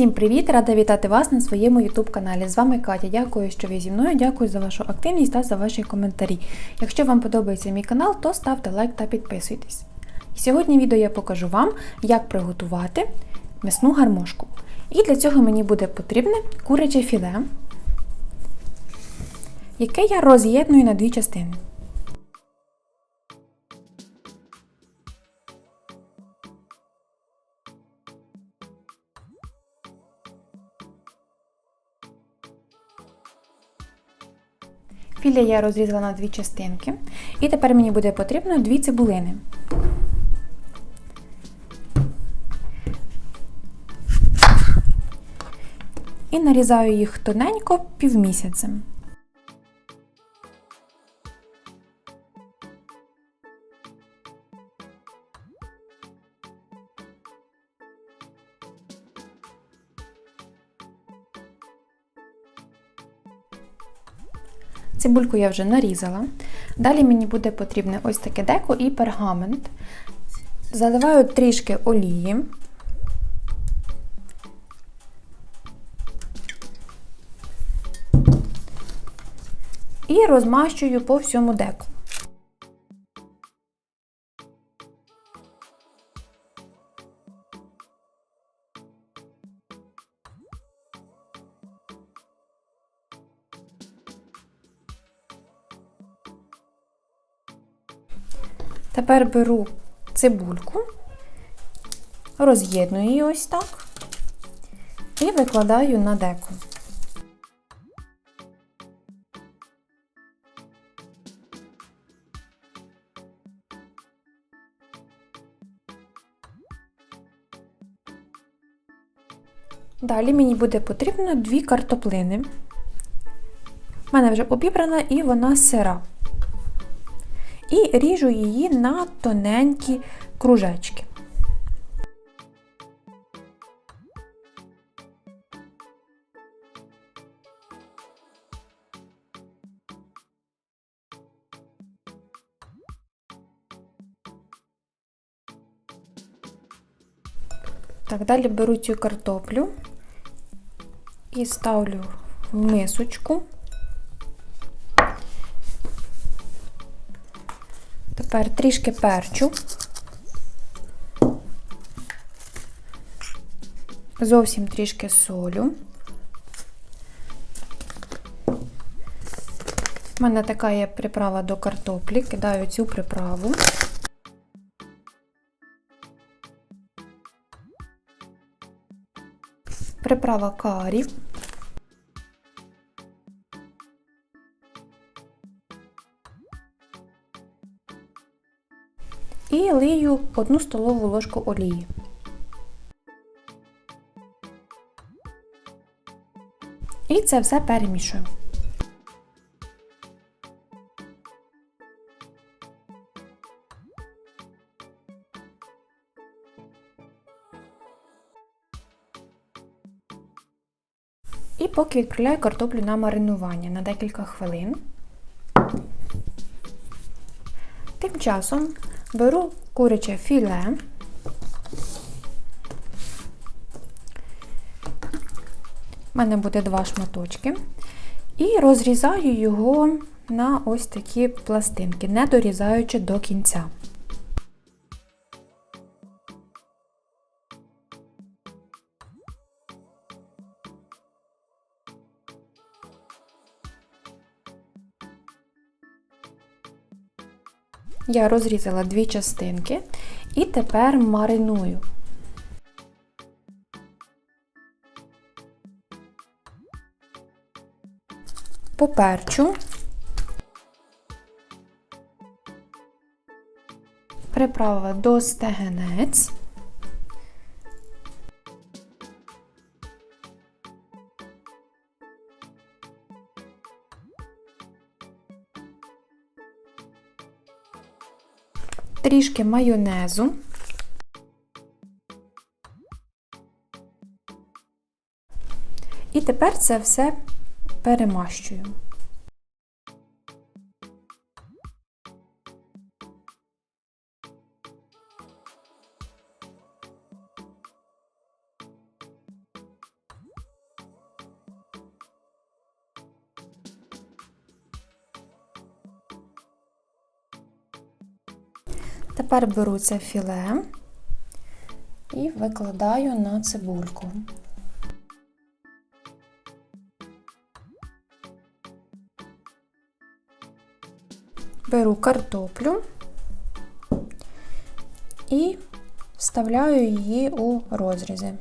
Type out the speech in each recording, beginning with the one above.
Всім привіт! Рада вітати вас на своєму YouTube каналі. З вами Катя. Дякую, що ви зі мною. Дякую за вашу активність та за ваші коментарі. Якщо вам подобається мій канал, то ставте лайк та підписуйтесь. Сьогодні відео я покажу вам, як приготувати м'ясну гармошку. І для цього мені буде потрібне куряче філе, яке я роз'єдную на дві частини. Філе я розрізала на дві частинки. І тепер мені буде потрібно дві цибулини. І нарізаю їх тоненько півмісяцем. Цибульку я вже нарізала. Далі мені буде потрібне ось таке деко і пергамент. Заливаю трішки олії. І розмащую по всьому деку. Тепер беру цибульку, роз'єдную її ось так і викладаю на деко. Далі мені буде потрібно дві картоплини. У мене вже обібрана і вона сира і ріжу її на тоненькі кружечки. Так, далі беру цю картоплю і ставлю в мисочку. Тепер трішки перчу. Зовсім трішки солю. У мене така є приправа до картоплі, кидаю цю приправу. Приправа карі. І лию одну столову ложку олії. І це все перемішую. І поки відправляю картоплю на маринування на декілька хвилин. Тим часом беру куряче філе. У мене буде два шматочки. І розрізаю його на ось такі пластинки, не дорізаючи до кінця. Я розрізала дві частинки і тепер мариную. Поперчу, приправила до стегенець. Трішки майонезу. І тепер це все перемащую. Тепер беру це філе і викладаю на цибульку. Беру картоплю і вставляю її у розрізи.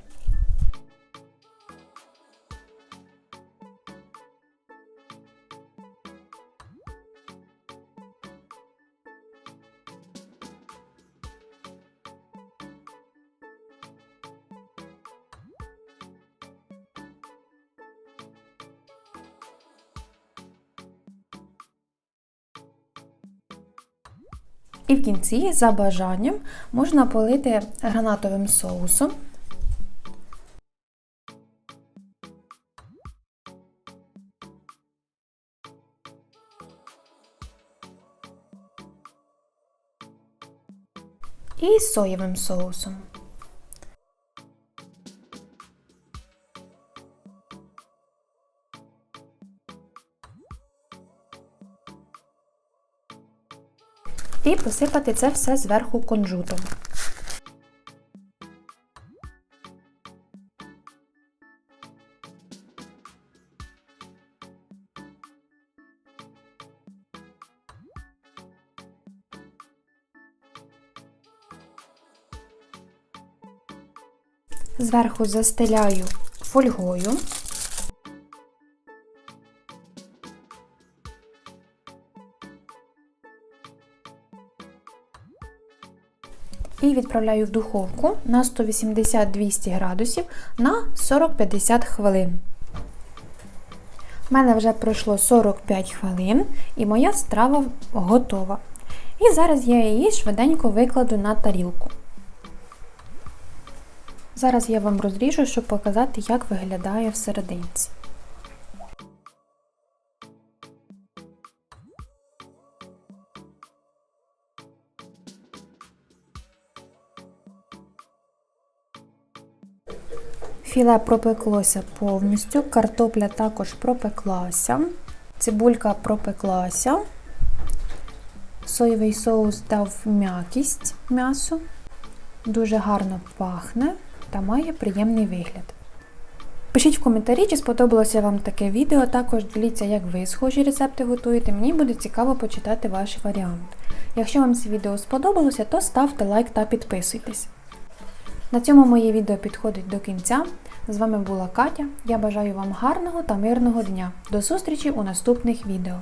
І в кінці, за бажанням, можна полити гранатовим соусом. І соєвим соусом. І посипати це все зверху кунжутом. Зверху застеляю фольгою. І відправляю в духовку на 180-200 градусів на 40-50 хвилин. У мене вже пройшло 45 хвилин і моя страва готова. І зараз я її швиденько викладу на тарілку. Зараз я вам розріжу, щоб показати, як виглядає всерединці. Філе пропеклося повністю, картопля також пропеклася, цибулька пропеклася, соєвий соус дав м'якість м'ясу, дуже гарно пахне та має приємний вигляд. Пишіть в коментарі, чи сподобалося вам таке відео, також діліться, як ви схожі рецепти готуєте, мені буде цікаво почитати ваш варіант. Якщо вам це відео сподобалося, то ставте лайк та підписуйтесь. На цьому моє відео підходить до кінця. З вами була Катя. Я бажаю вам гарного та мирного дня. До зустрічі у наступних відео.